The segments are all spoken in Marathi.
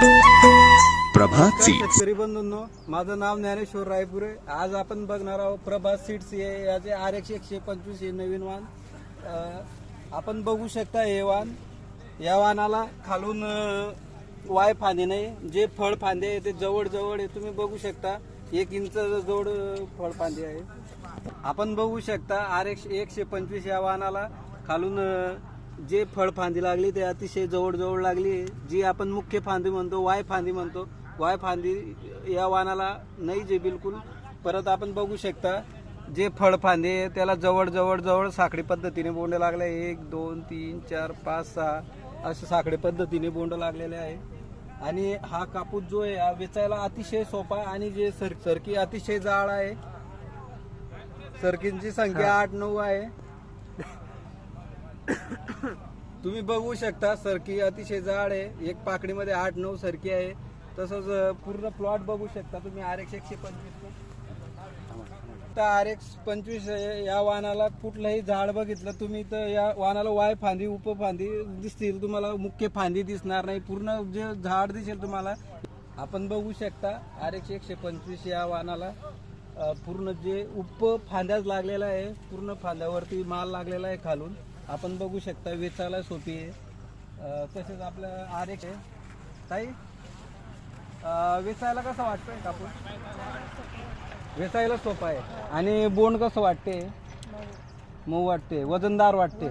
प्रभात सीड्स बंधूंनो माझं नाव ज्ञानेश्वर रायपुरे. आज आपण बघणार आहोत प्रभात सीड्स हे याचे आर एकशे एकशे पंचवीस हे नवीन वाहन. आपण बघू शकता हे वाहन. या वाहनाला खालून वाय फांदे नाही जे फळ फांदे आहे ते जवळ जवळ आहे तुम्ही बघू शकता. एक इंच जवळ अं, फळ फांदे आहे. आपण बघू शकता आर एकशे एकशे पंचवीस या वाहनाला खालून जे फळ फांदी लागली ते अतिशय जवळ जवळ लागली. जी आपण मुख्य फांदी म्हणतो वाय फांदी म्हणतो. वाय फांदी या वाहनाला नाही जे बिलकुल. परत आपण बघू शकता जे फळ फांदे आहे, त्याला जवळ जवळ जवळ साखळी पद्धतीने बोंड लागले एक दोन तीन चार पाच सहा असे साखळी पद्धतीने बोंड लागलेले आहे. आणि हा कापूस जो आहे हा वेचायला अतिशय सोपा आणि जे सर सरकी अतिशय जाड आहे. सरकींची संख्या आठ नऊ आहे. तुम्ही बघू शकता सरकी अतिशय जाड आहे. एक पाकडीमध्ये आठ नऊ सरकी आहे. तसंच पूर्ण प्लॉट बघू शकता तुम्ही. आर एक्स एकशे पंचवीस आर एक्स पंचवीस या वाहनाला कुठलंही झाड बघितलं तुम्ही तर या वाहनाला वाय फांदी उपफांदी दिसतील. तुम्हाला मुख्य फांदी दिसणार नाही. पूर्ण जे झाड दिसेल तुम्हाला आपण बघू शकता आर एक्स एकशे पंचवीस या वाहनाला पूर्ण जे उप फांद्याच लागलेला आहे पूर्ण फांद्यावरती माल लागलेला आहे खालून. आपण बघू शकता वेचायला सोपी आहे. तसेच आपलं आर एक आहे. ताई वेचायला कसं वाटतंय कापूस? वेचायला सोपं आहे. आणि बोंड कसं वाटते मऊ. वाटते वजनदार वाटते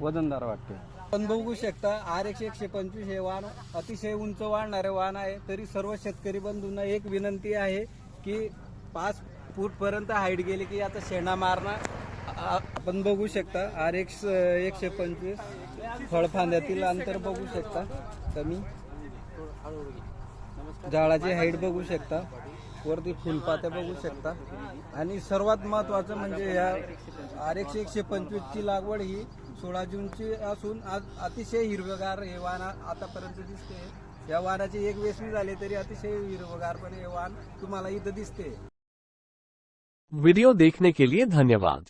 वजनदार वाटते आपण बघू शकता आर एकशे एकशे पंचवीस हे वाहन अतिशय उंच वाढणारे वाहन आहे. तरी सर्व शेतकरी बंधूंना एक विनंती आहे की पाच फूट पर्यंत हाईट गेली की आता शेणा मारणं आपण बघू शकता आर एक्स एकशे पंचवीस फळफांद्यातील अंतर बघू शकता कमी झाडाची हाईट बघू शकता वरती फुलपात्या बघू शकता. आणि सर्वात महत्वाचं म्हणजे या आर एकशे एकशे पंचवीसची लागवड ही सोळा जूनची असून आज अतिशय हिरवगार हे वाहन आतापर्यंत दिसते. या वाहनाची एक वेसणी झाली तरी अतिशय हिरवगारपणे हे वाहन तुम्हाला इथं दिसते. वीडियो देखने के लिए धन्यवाद.